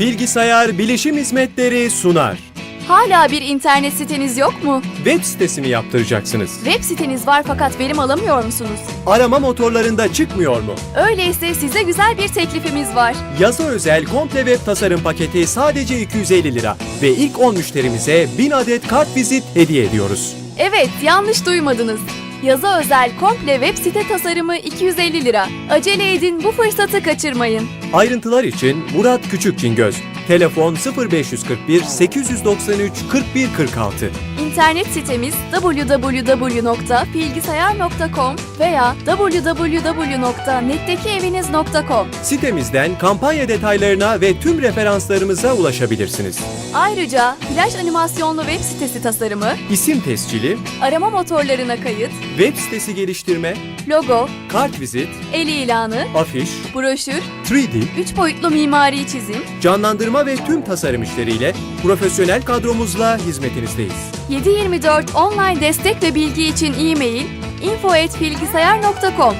Bilgisayar Bilişim Hizmetleri sunar. Hala bir internet siteniz yok mu? Web sitesi mi yaptıracaksınız? Web siteniz var fakat verim alamıyor musunuz? Arama motorlarında çıkmıyor mu? Öyleyse size güzel bir teklifimiz var. Yaza özel komple web tasarım paketi sadece 250 lira ve ilk 10 müşterimize 1000 adet kart vizit hediye ediyoruz. Evet, yanlış duymadınız. Yaza özel komple web site tasarımı 250 lira. Acele edin bu fırsatı kaçırmayın. Ayrıntılar için Murat Küçükçingöz. Telefon 0541 893 4146. İnternet sitemiz www.bilgisayar.com veya www.nettekieviniz.com. Sitemizden kampanya detaylarına ve tüm referanslarımıza ulaşabilirsiniz. Ayrıca flash animasyonlu web sitesi tasarımı, İsim tescili, arama motorlarına kayıt, web sitesi geliştirme, logo, kart vizit, el ilanı, afiş, broşür, 3D, 3 boyutlu mimari çizim, canlandırma ve tüm tasarım işleriyle profesyonel kadromuzla hizmetinizdeyiz. 7/24 online destek ve bilgi için e-mail info@bilgisayar.com